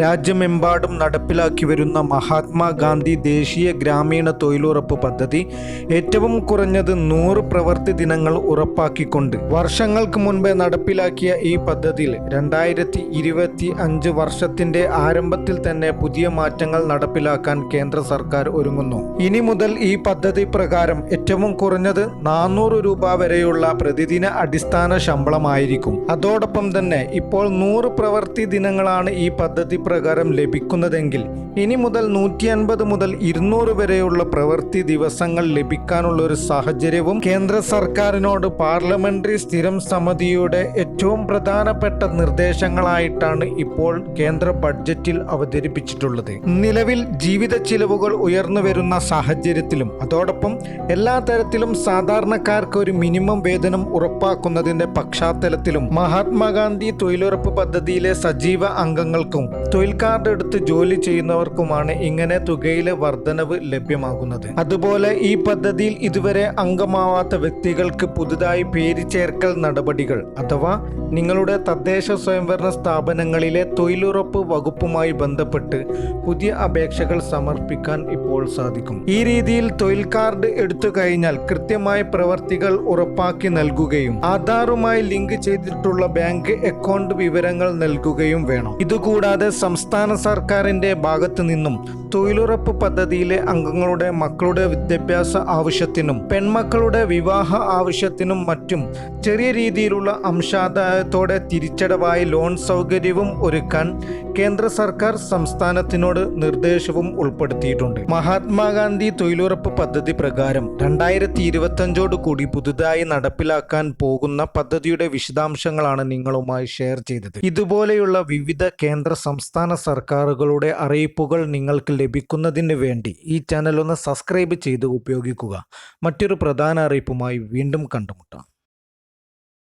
രാജ്യമെമ്പാടും നടപ്പിലാക്കി വരുന്ന മഹാത്മാഗാന്ധി ദേശീയ ഗ്രാമീണ തൊഴിലുറപ്പ് പദ്ധതി ഏറ്റവും കുറഞ്ഞത് നൂറ് പ്രവൃത്തി ദിനങ്ങൾ ഉറപ്പാക്കിക്കൊണ്ട് വർഷങ്ങൾക്ക് മുൻപേ നടപ്പിലാക്കിയ ഈ പദ്ധതിയിൽ രണ്ടായിരത്തി ഇരുപത്തി അഞ്ച് വർഷത്തിന്റെ ആരംഭത്തിൽ തന്നെ പുതിയ മാറ്റങ്ങൾ നടപ്പിലാക്കാൻ കേന്ദ്ര സർക്കാർ ഒരുങ്ങുന്നു. ഇനി മുതൽ ഈ പദ്ധതി പ്രകാരം ഏറ്റവും കുറഞ്ഞത് നാനൂറ് രൂപ വരെയുള്ള പ്രതിദിന അടിസ്ഥാന ശമ്പളമായിരിക്കും. അതോടൊപ്പം തന്നെ ഇപ്പോൾ നൂറ് പ്രവൃത്തി ദിനങ്ങളാണ് ഈ പദ്ധതി പ്രകാരം ലഭിക്കുന്നതെങ്കിൽ ഇനി മുതൽ നൂറ്റി അൻപത് മുതൽ ഇരുന്നൂറ് വരെയുള്ള പ്രവൃത്തി ദിവസങ്ങൾ ലഭിക്കാനുള്ള ഒരു സാഹചര്യവും കേന്ദ്ര സർക്കാരിനോട് പാർലമെന്ററി സ്ഥിരം സമിതിയുടെ ഏറ്റവും പ്രധാനപ്പെട്ട നിർദ്ദേശങ്ങളായിട്ടാണ് ഇപ്പോൾ കേന്ദ്ര ബഡ്ജറ്റിൽ അവതരിപ്പിച്ചിട്ടുള്ളത്. നിലവിൽ ജീവിത ചിലവുകൾ ഉയർന്നു വരുന്ന സാഹചര്യത്തിലും അതോടൊപ്പം എല്ലാ തരത്തിലും സാധാരണക്കാർക്ക് ഒരു മിനിമം വേതനം ഉറപ്പാക്കുന്നതിന്റെ പശ്ചാത്തലത്തിലും മഹാത്മാഗാന്ധി തൊഴിലുറപ്പ് പദ്ധതിയിലെ സജീവ അംഗങ്ങൾക്കും തൊഴിൽ കാർഡ് എടുത്ത് ജോലി ചെയ്യുന്നവർക്കുമാണ് ഇങ്ങനെ തുകയിലെ വർധനവ് ലഭ്യമാകുന്നത്. അതുപോലെ ഈ പദ്ധതിയിൽ ഇതുവരെ അംഗമാവാത്ത വ്യക്തികൾക്ക് പുതുതായി പേര് ചേർക്കൽ നടപടികൾ അഥവാ നിങ്ങളുടെ തദ്ദേശ സ്വയംഭരണ സ്ഥാപനങ്ങളിലെ തൊഴിലുറപ്പ് വകുപ്പുമായി ബന്ധപ്പെട്ട് പുതിയ അപേക്ഷകൾ സമർപ്പിക്കാൻ ഇപ്പോൾ സാധിക്കും. ഈ രീതിയിൽ തൊഴിൽ കാർഡ് എടുത്തു കഴിഞ്ഞാൽ കൃത്യമായ പ്രവർത്തികൾ ഉറപ്പാക്കി നൽകുകയും ആധാറുമായി ലിങ്ക് ചെയ്തിട്ടുള്ള ബാങ്ക് അക്കൗണ്ട് വിവരങ്ങൾ നൽകുകയും വേണം. ഇതുകൂടാതെ സംസ്ഥാന സർക്കാരിന്റെ ഭാഗത്തു നിന്നും തൊഴിലുറപ്പ് പദ്ധതിയിലെ അംഗങ്ങളുടെ മക്കളുടെ വിദ്യാഭ്യാസ ആവശ്യത്തിനും പെൺമക്കളുടെ വിവാഹ ആവശ്യത്തിനും മറ്റും ചെറിയ രീതിയിലുള്ള അംശാദായത്തോടെ തിരിച്ചടവായി ലോൺ സൗകര്യവും ഒരുക്കാൻ കേന്ദ്ര സർക്കാർ സംസ്ഥാനത്തിനോട് നിർദ്ദേശവും ഉൾപ്പെടുത്തിയിട്ടുണ്ട്. മഹാത്മാഗാന്ധി തൊഴിലുറപ്പ് പദ്ധതി പ്രകാരം രണ്ടായിരത്തി ഇരുപത്തഞ്ചോട് കൂടി പുതുതായി നടപ്പിലാക്കാൻ പോകുന്ന പദ്ധതിയുടെ വിശദാംശങ്ങളാണ് നിങ്ങളുമായി ഷെയർ ചെയ്തത്. ഇതുപോലെയുള്ള വിവിധ കേന്ദ്ര സംസ്ഥാന സർക്കാരുകളുടെ അറിയിപ്പുകൾ നിങ്ങൾക്ക് ലഭിക്കുന്നതിന് വേണ്ടി ഈ ചാനൽ ഒന്ന് സബ്സ്ക്രൈബ് ചെയ്ത് ഉപയോഗിക്കുക. മറ്റൊരു പ്രധാന അറിയിപ്പുമായി വീണ്ടും കണ്ടുമുട്ടാം.